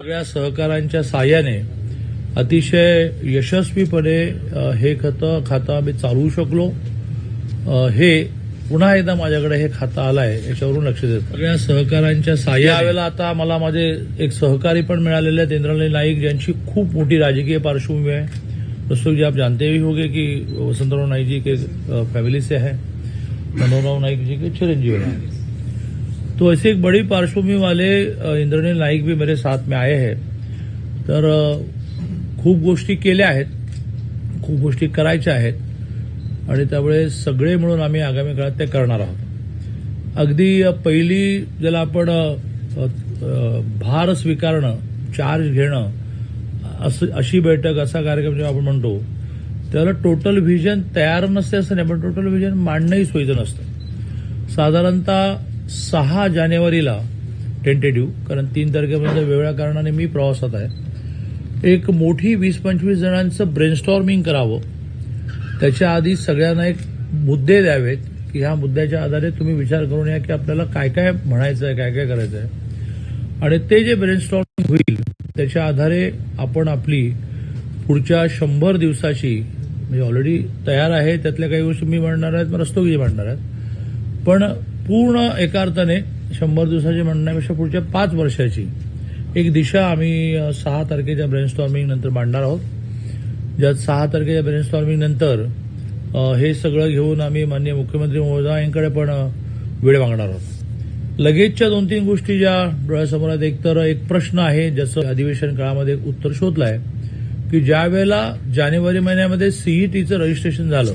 सगळ्या सहकाऱ्यांच्या साह्याने अतिशय यशस्वीपणे हे खतं खातं आम्ही चालवू शकलो. हे पुन्हा एकदा माझ्याकडे हे खातं आलंय याच्यावरून लक्ष देतं. सगळ्या सहकाऱ्यांच्या साह्यावेळेला आता मला माझे एक सहकारी पण मिळालेले आहेत इंद्राणी नाईक ज्यांची खूप मोठी राजकीय पार्श्वभूमी आहे. दोस्तों जी आप जानते भी होगे की वसंतराव नाईक जी के अ, फैमिली से है मनोहरराव नाईक जी के चिरंजीव हैं तो ऐसी एक बड़ी पार्श्वभूमि वाले इंद्रनील नाईक भी मेरे साथ में आए हैं। तर खूप गोष्टी केल्या आहेत खूप गोष्टी करायच्या आहेत आणि त्यामुळे सगळे मिळून आम्ही आगामी काळात ते करणार आहोत. अगदी पहिली ज्याला आपण भार स्वीकारणं चार्ज घेणं असं अशी बैठक असा कार्यक्रम जेव्हा आपण म्हणतो त्याला टोटल व्हिजन तयार नसते असं नाही पण टोटल व्हिजन मांडणंही सोयीचं नसतं. साधारणतः सहा जानेवारीला टेंटेटिव्ह कारण तीन तारखेपर्यंत वेगळ्या कारणाने मी प्रवासात आहे. एक मोठी वीस पंचवीस जणांचं ब्रेनस्टॉर्मिंग करावं. त्याच्या आधी सगळ्यांना एक मुद्दे द्यावेत की ह्या मुद्द्याच्या आधारे तुम्ही विचार करून या की आपल्याला काय काय म्हणायचं आहे काय काय करायचं आहे आणि ते जे ब्रेनस्टॉर्मिंग होईल त्याच्या आधारे आपण आपली पुढच्या शंभर दिवसाची म्हणजे ऑलरेडी तयार आहे त्यातल्या काही गोष्टी मी म्हणणार आहेत रस्तोगी म्हणणार आहेत. पण पूर्ण एका अर्थाने शंभर दिवसाची म्हणण्यापेक्षा पुढच्या पाच वर्षाची एक दिशा आम्ही सहा तारखेच्या ब्रेनस्टॉर्मिंग नंतर मांडणार आहोत. ज्यात सहा तारखेच्या ब्रेनस्टॉर्मिंग नंतर हे सगळं घेऊन आम्ही माननीय मुख्यमंत्री महोदयांकडे पण वेळ मागणार आहोत. लगेचच्या दोन तीन गोष्टी ज्या डोळ्यासमोर आहेत. एकतर एक प्रश्न आहे ज्याचं अधिवेशन काळामध्ये एक उत्तर शोधलं आहे की ज्या वेळेला जानेवारी महिन्यामध्ये सीईटीचं रजिस्ट्रेशन झालं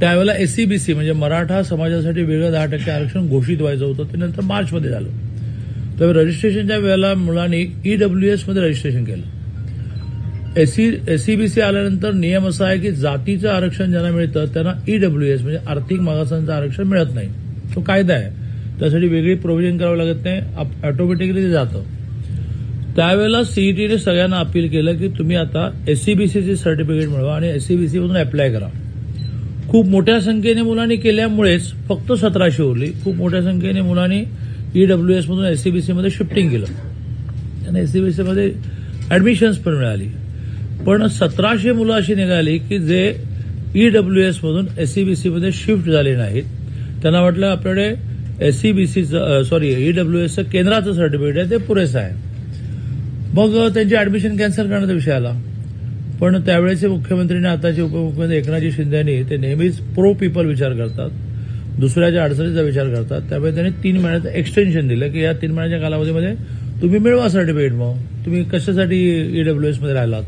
त्यावेळेला एससीबीसी म्हणजे मराठा समाजासाठी वेगळं दहा टक्के आरक्षण घोषित व्हायचं होतं ते नंतर मार्चमध्ये झालं. तर रजिस्ट्रेशनच्या वेळेला मुलांनी ईडब्ल्यू मध्ये रजिस्ट्रेशन केलं. एससी एससीबीसी आल्यानंतर नियम असा आहे की जातीचं आरक्षण ज्यांना मिळतं त्यांना ईडब्ल्यूएस म्हणजे आर्थिक मागासांचं आरक्षण मिळत नाही. तो कायदा आहे. त्यासाठी वेगळी प्रोव्हिजन करावं लागत नाही ऑटोमॅटिकली ते जातं. त्यावेळेला सीईटीने सगळ्यांना अपील केलं की तुम्ही आता एससीबीसीचे सर्टिफिकेट मिळवा आणि एससीबीसीमधून अप्लाय करा. खूप मोठ्या संख्येने मुलांनी केल्यामुळेच फक्त सतराशे उरली खूप मोठ्या संख्येने मुलांनी ईडब्ल्यूएस मधून एससीबीसी मध्ये शिफ्टिंग केलं. त्यांना एससीबीसी मध्ये ऍडमिशन्स पण मिळाली. पण सतराशे मुलं अशी निघाली की जे ईडब्ल्यूएस मधून एससीबीसी मध्ये शिफ्ट झाले नाहीत. त्यांना वाटलं आपल्याकडे एससीबीसीचं सॉरी ईडब्ल्यूएसचं केंद्राचं सर्टिफिकेट आहे ते पुरेसं आहे. मग त्यांची ऍडमिशन कॅन्सल करण्याचा विषय आला. पण त्यावेळेचे मुख्यमंत्री आणि आताचे उपमुख्यमंत्री एकनाथजी शिंदे यांनी ते नेहमीच प्रो पीपल विचार करतात दुसऱ्याच्या अडचणीचा विचार करतात त्यामुळे त्यांनी तीन महिन्याचं एक्सटेन्शन दिलं की या तीन महिन्याच्या कालावधीमध्ये तुम्ही मिळवा सर्टिफिकेट मग. तुम्ही कशासाठी ईडब्ल्यू एसमध्ये राहिलात?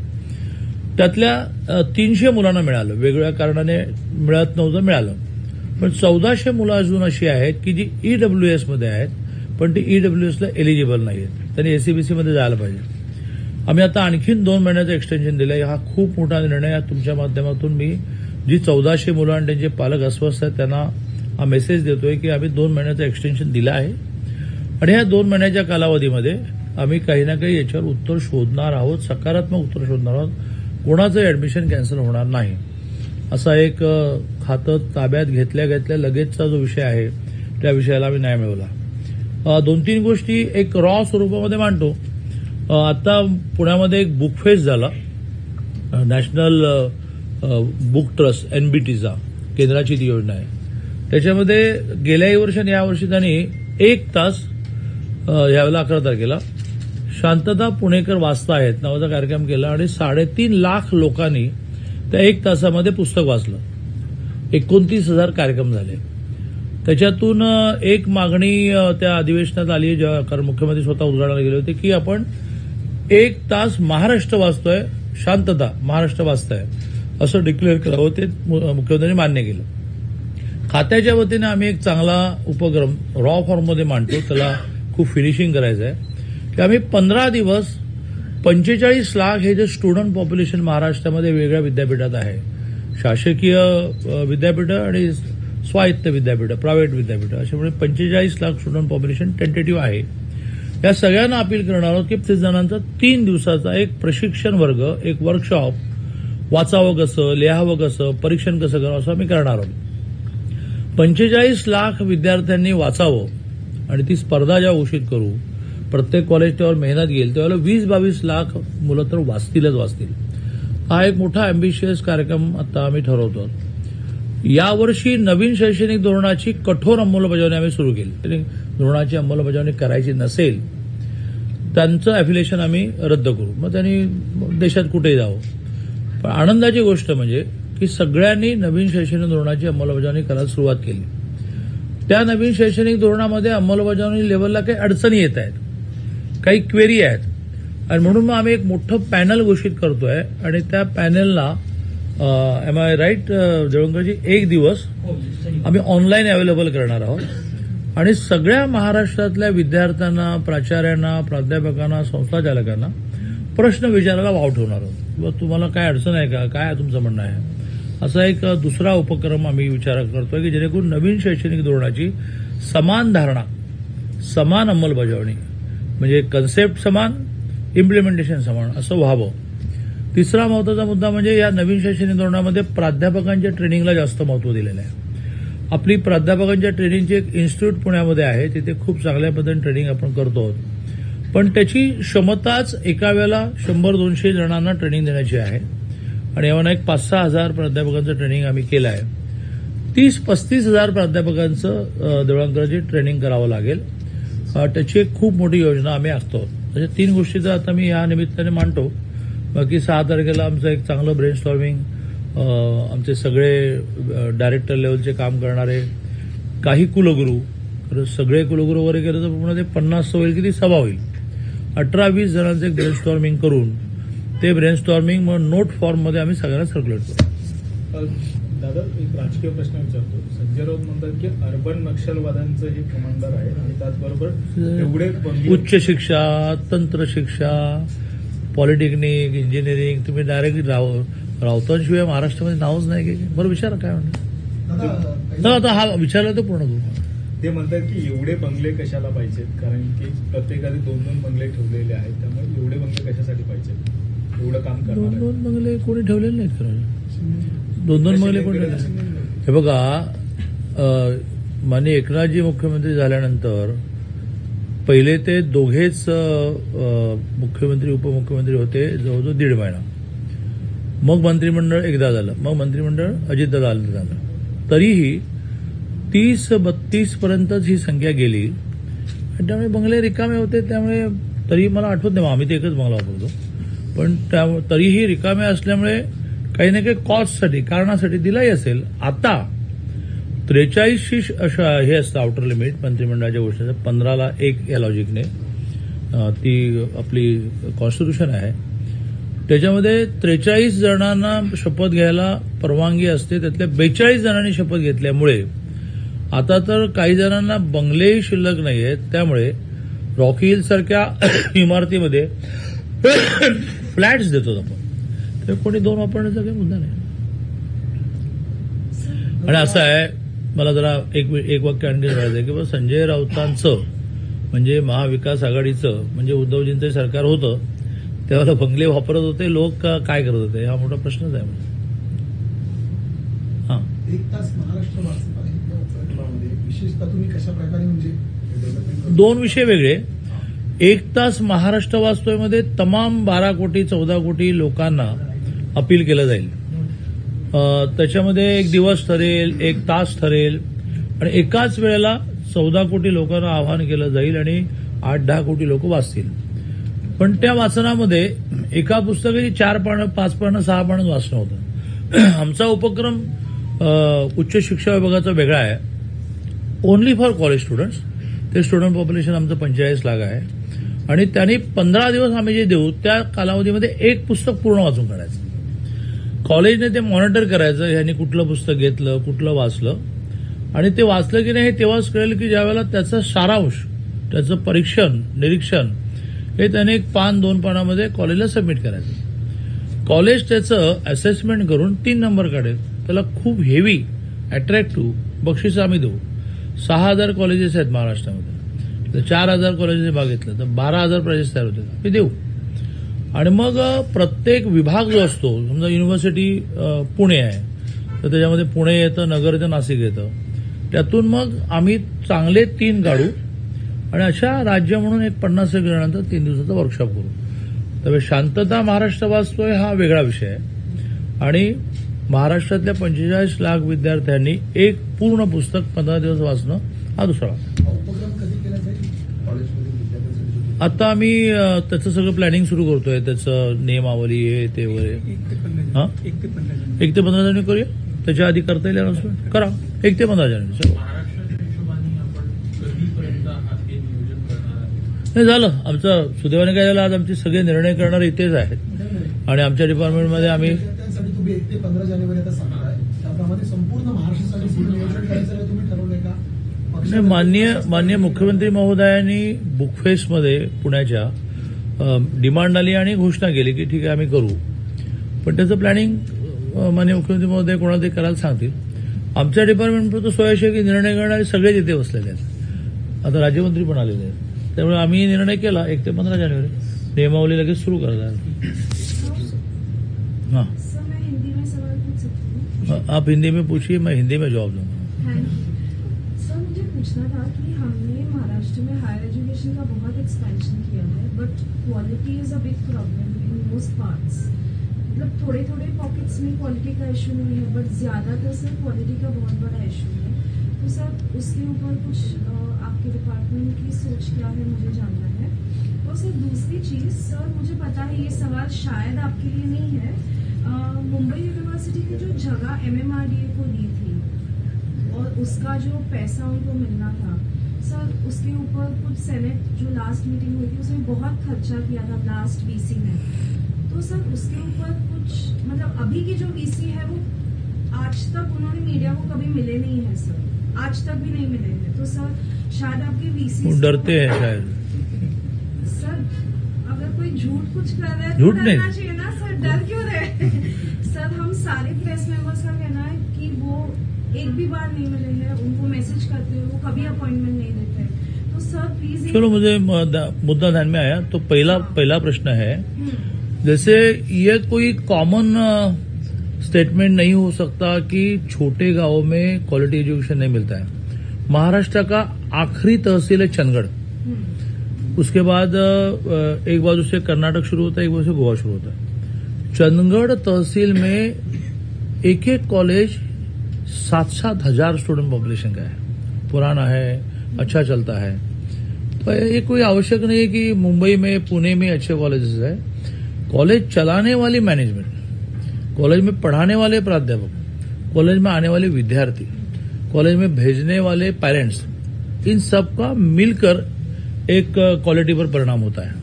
त्यातल्या तीनशे मुलांना मिळालं. वेगवेगळ्या कारणाने मिळत नव्हतं मिळालं. पण चौदाशे मुलं अजून अशी आहेत की जी ईडब्ल्यू एसमध्ये आहेत पण ती ईडब्ल्यूएसला एलिजिबल नाही आहेत त्यांनी एसीबीसीमध्ये जायला पाहिजे. आम्ही आता आणखीन दोन महिन्याचं एक्सटेन्शन आहे हा खूप मोठा निर्णय तुमच्या माध्यमातून मी जी चौदाशे मुलं आणि त्यांचे पालक अस्वस्थ आहेत त्यांना हा मेसेज देतोय की आम्ही दोन महिन्याचं एक्सटेन्शन दिलं आहे. आणि या दोन महिन्याच्या कालावधीमध्ये आम्ही काही ना काही याच्यावर उत्तर शोधणार आहोत सकारात्मक उत्तर शोधणार आहोत. कोणाचं ऍडमिशन कॅन्सल होणार नाही. असा एक खातं ताब्यात घेतल्या घेतल्या लगेचचा जो विषय आहे त्या विषयाला आम्ही न्याय मिळवला. दोन तीन गोष्टी एक रॉ स्वरूपामध्ये मांडतो. आता पुण्यामध्ये एक बुक फेस्ट झाला. नॅशनल बुक ट्रस्ट एनबीटीचा केंद्राची ती योजना आहे. त्याच्यामध्ये गेल्याही वर्षी आणि यावर्षी त्यांनी एक तास यावेळेला अकरा तारखेला शांतता पुणेकर वाचता आहेत नावाचा कार्यक्रम केला आणि साडेतीन लाख लोकांनी त्या एक तासामध्ये पुस्तक वाचलं. एकोणतीस हजार कार्यक्रम झाले. त्याच्यातून एक मागणी त्या अधिवेशनात आली जेव्हा कारण मुख्यमंत्री स्वतः उद्घाटनाला गेले होते की आपण एक तास महाराष्ट्र वाचतोय शांतता महाराष्ट्र वाचताय असं डिक्लेअर करावं हो, ते मु- मुख्यमंत्र्यांनी मान्य केलं. खात्याच्या वतीने आम्ही एक चांगला उपक्रम रॉ फॉर्ममध्ये मांडतो. त्याला खूप फिनिशिंग करायचं आहे. की आम्ही पंधरा दिवस पंचेचाळीस लाख हे जे स्टुडंट पॉप्युलेशन महाराष्ट्रामध्ये वेगळ्या विद्यापीठात आहे. शासकीय विद्यापीठं आणि स्वायत्त विद्यापीठं प्रायव्हेट विद्यापीठं अशामुळे म्हणजे पंचेचाळीस लाख स्टुडंट पॉप्युलेशन टेंटेटिव्ह आहे. या सगळ्यांना अपील करणार आहोत की तीस जणांचा तीन दिवसाचा एक प्रशिक्षण वर्ग एक वर्कशॉप वाचावं कसं लिहावं कसं परीक्षण कसं करावं असं आम्ही करणार आहोत. पंचेचाळीस लाख विद्यार्थ्यांनी वाचावं आणि ती स्पर्धा ज्या घोषित करू प्रत्येक कॉलेज त्यावर मेहनत घेईल त्यावेळेला वीस बावीस लाख मुलं तर वाचतीलच वाचतील. हा एक मोठा अँबिशियस कार्यक्रम आता आम्ही ठरवतो यावर्षी नवीन शैक्षणिक धोरणाची कठोर अंमलबजावणी आम्ही सुरू केली. धोरणाची अंमलबजावणी करायची नसेल त्यांचं अफिलिएशन आम्ही रद्द करू. मग त्यांनी देशात कुठेही जावं. पण आनंदाची गोष्ट म्हणजे की सगळ्यांनी नवीन शैक्षणिक धोरणाची अंमलबजावणी करायला सुरुवात केली. त्या नवीन शैक्षणिक धोरणामध्ये अंमलबजावणी लेवलला काही अडचणी येत आहेत काही क्वेरी आहेत. आणि म्हणून मग आम्ही एक मोठं पॅनल घोषित करतोय आणि त्या पॅनलला एम आय राईट जळंगरजी एक दिवस आम्ही ऑनलाईन अवेलेबल करणार आहोत. आणि सगळ्या महाराष्ट्रातल्या विद्यार्थ्यांना प्राचार्यांना प्राध्यापकांना संस्थाचालकांना प्रश्न विचारायला वाव ठेवणार आहोत. किंवा तुम्हाला काय अडचण आहे का? काय तुमचं म्हणणं आहे? असा एक दुसरा उपक्रम आम्ही विचार करतोय की जेणेकरून नवीन शैक्षणिक धोरणाची समान धारणा समान अंमलबजावणी म्हणजे कन्सेप्ट समान इम्प्लिमेंटेशन समान असं व्हावं. तिसरा महत्त्वाचा मुद्दा म्हणजे या नवीन शैक्षणिक धोरणामध्ये प्राध्यापकांच्या ट्रेनिंगला जास्त महत्त्व दिलेलं आहे. आपली प्राध्यापकांच्या ट्रेनिंगची एक इन्स्टिट्यूट पुण्यामध्ये आहे तिथे खूप चांगल्या पद्धतीने ट्रेनिंग आपण करतो. आहोत पण त्याची क्षमताच एका वेळेला शंभर दोनशे जणांना ट्रेनिंग देण्याची आहे. आणि यावर एक पाच सहा हजार प्राध्यापकांचं ट्रेनिंग आम्ही केलं आहे. तीस पस्तीस हजार प्राध्यापकांचं अ, देवळांकराची ट्रेनिंग करावं लागेल. त्याची एक खूप मोठी योजना आम्ही आखतो. म्हणजे तीन गोष्टी तर आता मी या निमित्ताने मांडतो. बाकी सहा तारखेला आमचं एक चांगलं ब्रेन स्टॉर्मिंग आमचे सगळे डायरेक्टर लेवलचे काम करणारे काही कुलगुरू तर सगळे कुलगुरू वगैरे केलं तर पुन्हा ते पन्नास होईल किती सभा होईल. अठरा वीस जणांचं एक ब्रेन स्टॉर्मिंग करून ते ब्रेन स्टॉर्मिंग मग नोट फॉर्ममध्ये आम्ही सगळ्यांना सर्क्युलेट करू. अ, दादा एक राजकीय प्रश्न विचारतो. संजय राऊत म्हणतात की अर्बन नक्षलवाद्यांचं हे कमांडर आहे आणि त्याचबरोबर एवढे उच्च शिक्षा तंत्र शिक्षा पॉलिटेक्निक इंजिनिअरिंग तुम्ही डायरेक्ट राव राऊतांशिवाय महाराष्ट्रामध्ये नावच नाही की बरं विचारा काय म्हणणं. तर आता हा विचारला तर पूर्ण करू. ते म्हणतात की एवढे बंगले कशाला पाहिजेत? कारण की प्रत्येकाने दोन दोन बंगले ठेवलेले आहेत त्यामुळे एवढे बंगले कशासाठी पाहिजेत? एवढं काम दोन करणार दोन बंगले कोणी ठेवलेले नाहीत खरं दोन दोन बंगले कोणी ठेवले हे बघा माननीय एकनाथजी मुख्यमंत्री झाल्यानंतर पहिले ते दोघेच मुख्यमंत्री उपमुख्यमंत्री होते जवळजवळ दीड महिना. मग मंत्रिमंडळ एकदा झालं. मग मंत्रिमंडळ अजितदादा आलं झालं. तरीही तीस बत्तीस पर्यंतच ही संख्या गेली. आणि त्यामुळे बंगले रिकामे होते त्यामुळे तरी मला आठवत नाही. आम्ही ते एकच बंगला वापरतो. पण त्या तरीही रिकामे असल्यामुळे काही ना काही कॉस्टसाठी कारणासाठी दिलाही असेल. आता त्रेचाळीसशी अशा हे असतं आउटर लिमिट मंत्रिमंडळाच्या गोष्टीचं. पंधराला एक या लॉजिकने ती आपली कॉन्स्टिट्यूशन आहे. त्याच्यामध्ये त्रेचाळीस जणांना शपथ घ्यायला परवानगी असते. त्यातल्या बेचाळीस जणांनी शपथ घेतल्यामुळे आता तर काही जणांना बंगलेही शिल्लक नाही आहेत त्यामुळे रॉकी हिल सारख्या इमारतीमध्ये फ्लॅट्स देतो आपण. तर कोणी दोन वापरण्याचा काही मुद्दा नाही. आणि असं आहे मला जरा एक एक वाक्य आणखी आहे की संजय राऊतांचं म्हणजे महाविकास आघाडीचं म्हणजे उद्धवजींचं सरकार होतं त्यावेळेला बंगले वापरत होते लोक काय करत होते? हा मोठा प्रश्नच आहे म्हणजे हा. एक तास महाराष्ट्र वाचत आहे त्या उपक्रमामध्ये. विशेषतः तुम्ही कशा प्रकारे म्हणजे डेव्हलपमेंट करू- दोन विषय वेगळे. एक तास महाराष्ट्र वाचतोयमध्ये तमाम बारा कोटी चौदा कोटी लोकांना अपील केलं जाईल. त्याच्यामध्ये एक दिवस ठरेल एक तास ठरेल. आणि एकाच वेळेला चौदा कोटी लोकांना आवाहन केलं जाईल आणि आठ दहा कोटी लोक वाचतील. पण त्या वाचनामध्ये एका पुस्तकाची चार पानं पाच पानं सहा पानं वाचणं होतं. आमचा उपक्रम उच्च शिक्षा विभागाचा वेगळा आहे. ओनली फॉर कॉलेज स्टुडंट्स ते स्टुडंट पॉप्युलेशन आमचं पंचेचाळीस लाख आहे. आणि त्यांनी पंधरा दिवस आम्ही जे देऊ त्या कालावधीमध्ये एक पुस्तक पूर्ण वाचून काढायचं. कॉलेजने ते मॉनिटर करायचं ह्याने कुठलं पुस्तक घेतलं कुठलं वाचलं. आणि ते वाचलं की नाही हे तेव्हाच कळेल की ज्यावेळेला त्याचा सारांश त्याचं परीक्षण निरीक्षण हे त्याने एक पान दोन पानामध्ये कॉलेजला सबमिट करायचं. कॉलेज त्याचं असेसमेंट करून तीन नंबर काढेल. त्याला खूप हेवी अट्रॅक्टिव्ह बक्षीस आम्ही देऊ. सहा हजार कॉलेजेस आहेत महाराष्ट्रामध्ये. तर चार हजार कॉलेजेस बघितलं तर बारा हजार प्राइजेस तयार होते मी देऊ. आणि मग प्रत्येक विभाग जो असतो समजा युनिव्हर्सिटी पुणे आहे तर त्याच्यामध्ये पुणे येतं नगर येतं नाशिक येतं. त्यातून मग आम्ही चांगले तीन काढू आणि अशा राज्य म्हणून एक पन्नास एक जणांचा तीन दिवसाचा वर्कशॉप करू. त्यामुळे शांतता महाराष्ट्र वाचतोय हा वेगळा विषय आहे. आणि महाराष्ट्रातल्या पंचेचाळीस लाख विद्यार्थ्यांनी एक पूर्ण पुस्तक पंधरा दिवस वाचणं हा दुसरा भाग. हा उपक्रम कधी केला जाईल कॉलेजमधील विद्यार्थ्यांसाठी आता आम्ही त्याचं सगळं प्लॅनिंग सुरू करतोय. त्याचं नियमावली हे ते वगैरे. हा? एक ते पंधरा एक ते पंधरा जानेवारी करूया? त्याच्या आधी करता येईल announcement? करा. एक ते पंधरा जानेवारी करणार आहे नाही झालं. आमचं सुदैवाने काय झालं आज आमचे सगळे निर्णय करणारे इथेच आहेत. आणि आमच्या डिपार्टमेंटमध्ये आम्ही विद्यार्थ्यांसाठी तुम्ही एक ते पंधरा जानेवारी आता सांगताय त्याप्रमाणे संपूर्ण महाराष्ट्रासाठी पुढे नियोजन करायचं आहे तुम्ही ठरवलंय का पक्ष- नाही, माननीय माननीय मुख्यमंत्री महोदयांनी बुकफेस्टमध्ये पुण्याच्या डिमांड आली आणि घोषणा केली की ठीक आहे आम्ही करू. पण त्याचं प्लॅनिंग अ, माननीय मुख्यमंत्री महोदय कोणाला ते करायला सांगतील? आमच्या डिपार्टमेंट तर सोयाशे की निर्णय करणारे सगळेच इथे बसलेले आहेत. आता राज्यमंत्री पण आलेले आहेत. त्यामुळे आम्ही निर्णय केला एक ते पंधरा जानेवारी. नियमावली लगेच सुरू करणार हां. हूँ. आप हिंदी में पूछिए मैं हिंदी में जवाब दूंगा. पूछना था कि हमने महाराष्ट्र में हायर एजुकेशन का बहुत एक्सपेंशन किया है but quality is a big problem in most parts मतलब थोड़े थोड़े पॉकेट्स में क्वालिटी का इशू नहीं है बट ज़्यादातर सर क्वालिटी का बहुत बड़ा इशू है। तो सर उसके ऊपर कुछ आपके डिपार्टमेंट की सोच क्या है, मुझे जानना है। और सर दूसरी चीज़ सर मुझे पता है ये सवाल शायद आपके लिए नहीं है। मुंबई यूनिवर्सिटी की जो जगह एमएमआरडीए को दी थी उसका जो पैसा उनको मिलना था सर उसके ऊपर कुछ सेनेट जो लास्ट मीटिंग हुई थी उसमें बहुत खर्चा किया था लास्ट वीसी में। तो सर उसके ऊपर कुछ मतलब अभी की जो वीसी है वो आज तक उन्होंने मीडिया को कभी मिले नहीं है सर। आज तक भी नहीं मिले हैं। तो सर शायद आपके वीसी डरते हैं शायद। सर अगर कोई झूठ कुछ कर रहा है तो। डरना चाहिए ना सर डर क्यों रहे? सर हम सारे प्रेस मेंबर्स का कहना है कि वो एक भी बार नहीं मिले हैं उनको मैसेज करते हैं वो कभी अपॉइंटमेंट नहीं देते तो सर प्लीज़ चलो मुझे मुद्दा ध्यान में आया। तो पहला पहला प्रश्न है जैसे ये कोई कॉमन स्टेटमेंट नहीं हो सकता कि छोटे गाँवों में क्वालिटी एजुकेशन नहीं मिलता है। महाराष्ट्र का आखिरी तहसील है चंदगढ़ उसके बाद एक बाजू से कर्नाटक शुरू होता है एक बाजू से गोवा शुरू होता है। चंदगढ़ तहसील में एक एक कॉलेज सात सात हज़ार स्टूडेंट पॉपुलेशन का है। पुराना है अच्छा चलता है। तो ये कोई आवश्यक नहीं है कि मुंबई में, पुणे में अच्छे कॉलेजेस है। कॉलेज चलाने वाली मैनेजमेंट कॉलेज में पढ़ाने वाले प्राध्यापक कॉलेज में आने वाले विद्यार्थी कॉलेज में भेजने वाले पेरेंट्स इन सब का मिलकर एक क्वालिटी पर परिणाम होता है।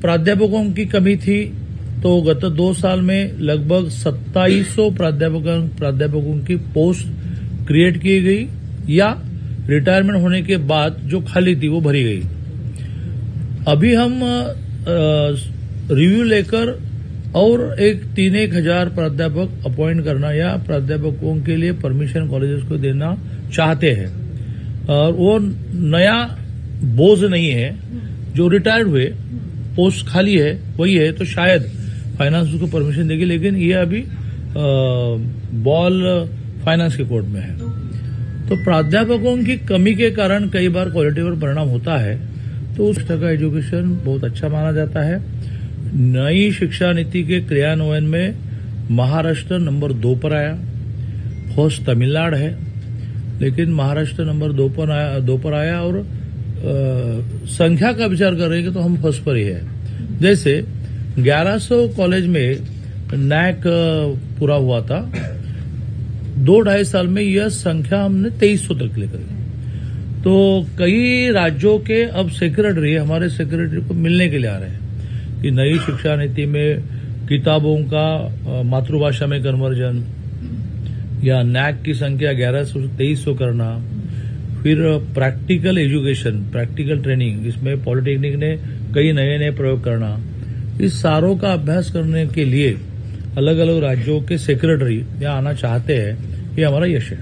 प्राध्यापकों की कमी थी तो गत दो साल में लगभग 2700 प्राध्यापकों प्राध्यापकों की पोस्ट क्रिएट की गई या रिटायरमेंट होने के बाद जो खाली थी वो भरी गई। अभी हम रिव्यू लेकर और एक तीन एक हज़ार प्राध्यापक अपॉइंट करना या प्राध्यापकों के लिए परमिशन कॉलेजेस को देना चाहते हैं। और वो नया बोझ नहीं है। जो रिटायर्ड हुए, पोस्ट खाली है, वही है तो शायद फाइनेंस उसको परमिशन देगी लेकिन ये अभी बॉल फाइनेंस के कोर्ट में है। तो प्राध्यापकों की कमी के कारण कई बार क्वालिटी पर परिणाम होता है तो उस तरह का एजुकेशन बहुत अच्छा माना जाता है। नई शिक्षा नीति के क्रियान्वयन में महाराष्ट्र नंबर दो पर आया। फ़र्स्ट तमिलनाडु है लेकिन महाराष्ट्र नंबर दो पर आया दो पर आया और अ, संख्या का विचार करेंगे तो हम फ़र्स्ट पर ही है। जैसे 1100 कॉलेज में नैक पूरा हुआ था। दो ढाई साल में यह संख्या हमने तेईस सौ तक लेकर तो कई राज्यों के अब सेक्रेटरी, हमारे सेक्रेटरी को मिलने के लिए आ रहे हैं कि नई शिक्षा नीति में किताबों का मातृभाषा में कन्वर्जन या नैक की संख्या ग्यारह सौ से तेईस सौ करना, फिर प्रैक्टिकल एजुकेशन, प्रैक्टिकल ट्रेनिंग इसमें पॉलिटेक्निक ने कई नए नए प्रयोग करना इस सारों का अभ्यास करने के लिए अलग अलग राज्यों के सेक्रेटरी यहाँ आना चाहते हैं ये हमारा यश है।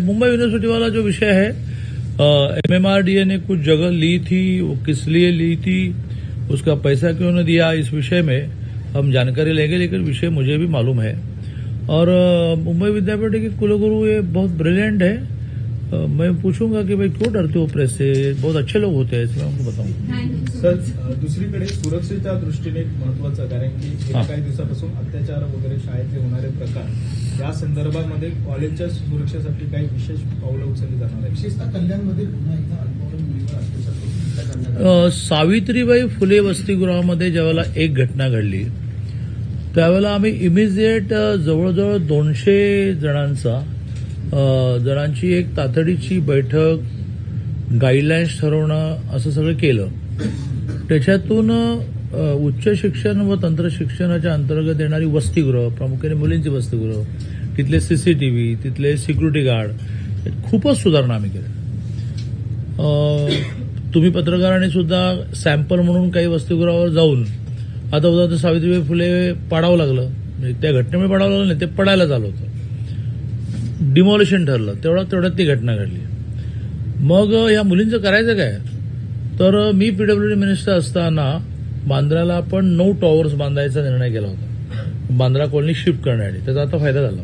मुंबई यूनिवर्सिटी वाला जो विषय है एमएमआरडीए ने कुछ जगह ली थी वो किस लिए ली थी उसका पैसा क्यों नहीं दिया इस विषय में हम जानकारी लेंगे लेकिन विषय मुझे भी मालूम है। और मुंबई विद्यापीठ के कुलगुरु ये बहुत ब्रिलियंट है। मैं पूछूंगा कि भाई क्यों डरते हो प्रेस से? बहुत अच्छे लोग होते हैं इसमें उनको बताऊँ। सर दुसरीकडे सुरक्षेच्या दृष्टीने एक महत्वाचं कारण की हा. गेल्या काही दिवसापासून अत्याचार वगैरे शाळेतले होणारे प्रकार या संदर्भामध्ये कॉलेजच्या सुरक्षेसाठी काही विशेष पावलं उचलली जाणार आहे विशेषतः कल्याणमध्ये पुन्हा एकदा अल्पवयीन मुलीवर अत्याचार सावित्रीबाई फुले वसतिगृहामध्ये ज्यावेळेला एक घटना घडली त्यावेळेला आम्ही इमिजिएट जवळजवळ दोनशे जणांचा जणांची एक तातडीची बैठक गाईडलाईन्स ठरवणं असं सगळं केलं. त्याच्यातून उच्च शिक्षण व तंत्रशिक्षणाच्या अंतर्गत येणारी वसतिगृह प्रामुख्याने मुलींची वसतिगृह तिथले सीसीटीव्ही तिथले सिक्युरिटी गार्ड खूपच सुधारणा आम्ही केल्या. तुम्ही पत्रकारांनी सुद्धा सॅम्पल म्हणून काही वसतिगृहावर जाऊन आता उदाहरण सावित्रीबाई फुले पाडावं लागलं. म्हणजे त्या घटनेमुळे पाडावं लागलं नाही ते पडायला झालं होतं. डिमॉलिशन ठरलं. तेवढा तेवढ्यात ती घटना घडली. मग या मुलींचं करायचं काय? तर मी पीडब्ल्यूडी मिनिस्टर असताना बांद्राला आपण नऊ टॉवर्स बांधायचा निर्णय केला होता. बांद्रा कॉलनी शिफ्ट करण्यासाठी. त्याचा आता फायदा झाला.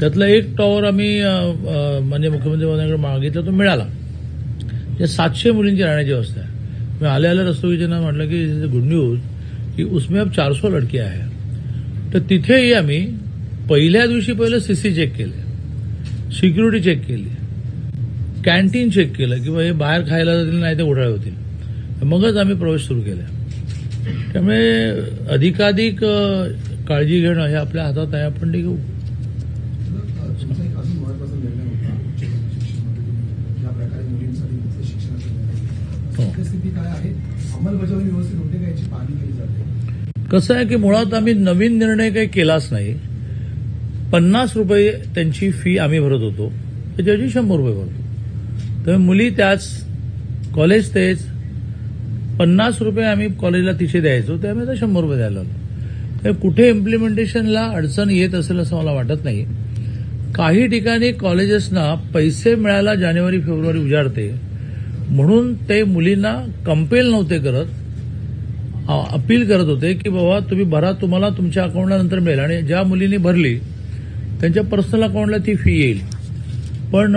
त्यातला एक टॉवर आम्ही म्हणजे मुख्यमंत्री महोदयांकडे मागितला तो मिळाला. या सातशे मुलींची राहण्याची व्यवस्था आहे. मी आले आले रस्तोगीजींना म्हटलं की गुड न्यूज की उसमें अब चारसो लडकी आहे तर तिथेही आम्ही पहिल्या दिवशी पहिलं सीसी चेक केले. सिक्युरिटी चेक केली. कॅन्टीन चेक केलं किंवा हे बाहेर खायला जातील नाही ते घोटाळे होतील. मगच आम्ही प्रवेश सुरू केला. त्यामुळे अधिकाधिक काळजी घेणं हे आपल्या हातात आहे. आपण ते घेऊ हो. कसं आहे की मुळात आम्ही नवीन निर्णय काही केलाच नाही. पन्नास रुपये त्यांची फी आम्ही भरत होतो. त्याच्याऐवजी शंभर रुपये भरतो. तर मुली त्याच कॉलेज तेच पन्नास रुपये आम्ही कॉलेजला तिथे द्यायचो त्यामुळे आता शंभर रुपये द्यायला लागलो. तर कुठे इम्प्लिमेंटेशनला अडचण येत असेल असं मला वाटत नाही. काही ठिकाणी कॉलेजेसना पैसे मिळायला जानेवारी फेब्रुवारी उजाडते. म्हणून ते मुलींना कंपेल नव्हते करत. अपील करत होते की बाबा तुम्ही भरा तुम्हाला तुमच्या अकाउंटला नंतर मिळेल. आणि ज्या मुलींनी भरली त्यांच्या पर्सनल अकाउंटला ती फी येईल. पण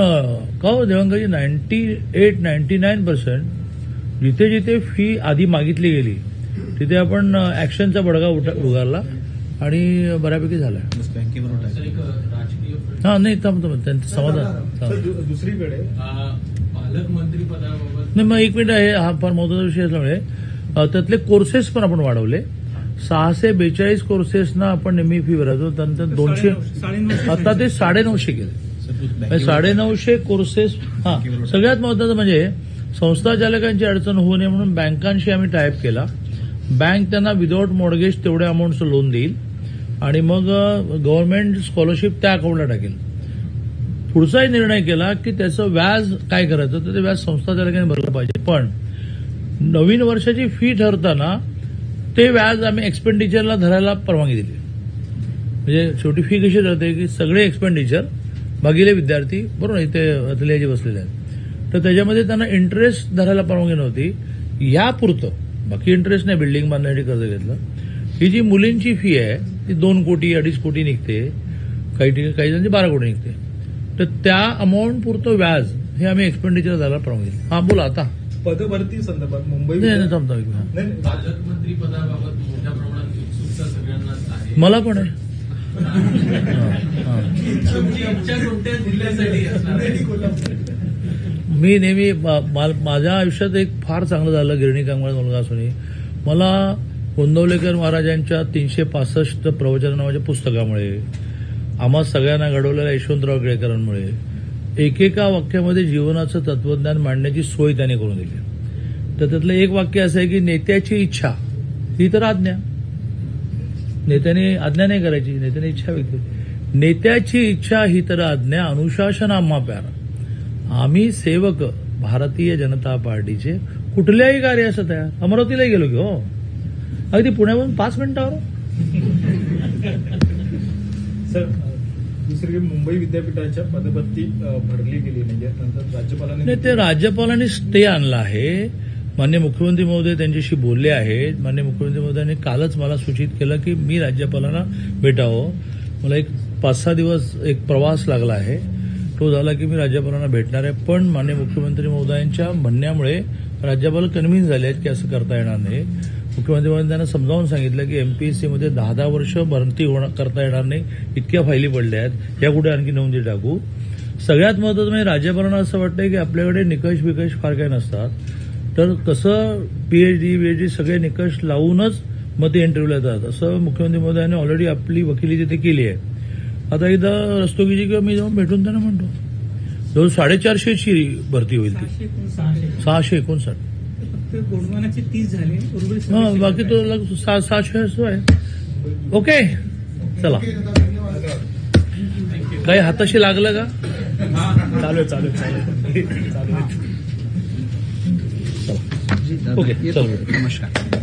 का हो देवांगाजी ninety eight ninety nine percent जिथे जिथे फी आधी मागितली गेली तिथे आपण ऍक्शनचा बडगा उठ- उगारला आणि बऱ्यापैकी झाला. हा नाही थांब थांब त्यांचं समाधान दुसरीकडे. आ, पालकमंत्री पदाबाबत नाही मग एक मिनिट आहे हा फार महत्त्वाचा विषय असल्यामुळे त्यातले कोर्सेस पण आपण वाढवले. सहाशे बेचाळीस कोर्सेसना आपण नेहमी फी भरायचो. त्यानंतर दोनशे आता ते साडेनऊशे केले. म्हणजे साडेनऊशे कोर्सेस हा. सगळ्यात महत्वाचं म्हणजे संस्था चालकांची अडचण होऊ नये म्हणून बँकांशी आम्ही टाईप केला. बँक त्यांना विदाऊट मॉर्गेज तेवढ्या अमाऊंटचं लोन देईल. आणि मग गव्हर्नमेंट स्कॉलरशिप त्या अकाउंटला टाकेल. पुढचाही निर्णय केला की त्याचं व्याज काय करायचं तर ते व्याज संस्था चालकांनी भरलं पाहिजे. पण नवीन वर्षाची फी ठरताना ते व्याज आम्ही एक्सपेंडिचरला धरायला परवानगी दिली म्हणजे शेवटी फी कशी ठरते की सगळे एक्सपेंडिचर भागिले विद्यार्थी बरोबर इथे अतलियाजी बसलेले आहेत. तर त्याच्यामध्ये त्यांना इंटरेस्ट धरायला परवानगी नव्हती. यापुरतं बाकी इंटरेस्ट नाही बिल्डिंग बांधण्यासाठी कर्ज घेतलं. ही जी मुलींची फी आहे ती दोन कोटी अडीच कोटी निघते. काही ठिकाणी काही जणांची बारा कोटी निघते. तर त्या अमाऊंट पुरतं व्याज हे आम्ही एक्सपेंडिचर झाला परवानगी हां हा बोला आता. पदभरती संदर्भात मुंबई पालकमंत्री पदाबाबत मोठ्या प्रमाणात उत्सुकता सगळ्यांनाच आहे. मला पण आहे. हा, हा. मी नेहमी माझ्या आयुष्यात एक फार चांगलं झालं गिरणी कामगार मुलगा असूनही. मला गोंदवलेकर महाराजांच्या तीनशे पासष्ट प्रवचन नावाच्या पुस्तकामुळे आम्हा सगळ्यांना घडवलेल्या यशवंतराव केळकरांमुळे एकेका वाक्यामध्ये जीवनाचं तत्वज्ञान मांडण्याची सोय त्याने करून दिली. तर त्यातलं एक वाक्य असं आहे की नेत्याची इच्छा ही तर आज्ञा. नेत्याने आज्ञा नाही करायची नेत्याने इच्छा व्यक्त नेत्याची इच्छा ही तर आज्ञा अनुशासन आम्हा प्यारा. आम्ही सेवक भारतीय जनता पार्टीचे कुठल्याही कार्य असं तयार. अमरावतीला गेलो की हो. अगदी पुण्यावरून पाच मिनिटावर. सर अ, दुसरीकडे मुंबई विद्यापीठाच्या पदभरती भरली गेली. नाहीये नंतर राज्यपालांनी नाही ते राज्यपालांनी स्टे आणला आहे. मान्य मुख्यमंत्री महोदय त्यांच्याशी बोलले आहेत. मान्य मुख्यमंत्री महोदयांनी कालच मला सूचित केलं की मी राज्यपालांना भेटावं. मला एक पाच सहा दिवस एक प्रवास लागला आहे. तो झाला की मी राज्यपालांना भेटणार आहे. पण माननीय मुख्यमंत्री महोदयांच्या म्हणण्यामुळे राज्यपाल कन्व्हिन्स झाले आहेत की असं करता येणार नाही. मुख्यमंत्री महोदयांनी त्यांना समजावून सांगितलं की एमपीएससीमध्ये दहा दहा वर्ष भरती करता येणार नाही. इतक्या फायली पडल्या आहेत. या कुठे आणखी नोंदी टाकू? सगळ्यात महत्वाचं म्हणजे राज्यपालांना असं वाटतंय की आपल्याकडे निकष बिकष फार काही नसतात. तर कसं पीएचडी बीएचडी सगळे निकष लावूनच मते इंटरव्ह्यूला जातात. असं मुख्यमंत्री महोदयांनी ऑलरेडी आपली वकिली तिथे केली आहे. आता एकदा रस्तोगीची किंवा मी जाऊन भेटून त्यांना म्हणतो. जवळ साडेचारशेची भरती होईल ती. सहाशे एकोणसाठ. फक्त गोंडवानाचे तीस झाले. उर्वरित हा सगळे बाकी तो लग- सहा सहाशे असं आहे. ओके चला. काही हाताशी लागलं का? चालू चालू चालू ओके चला. नमस्कार.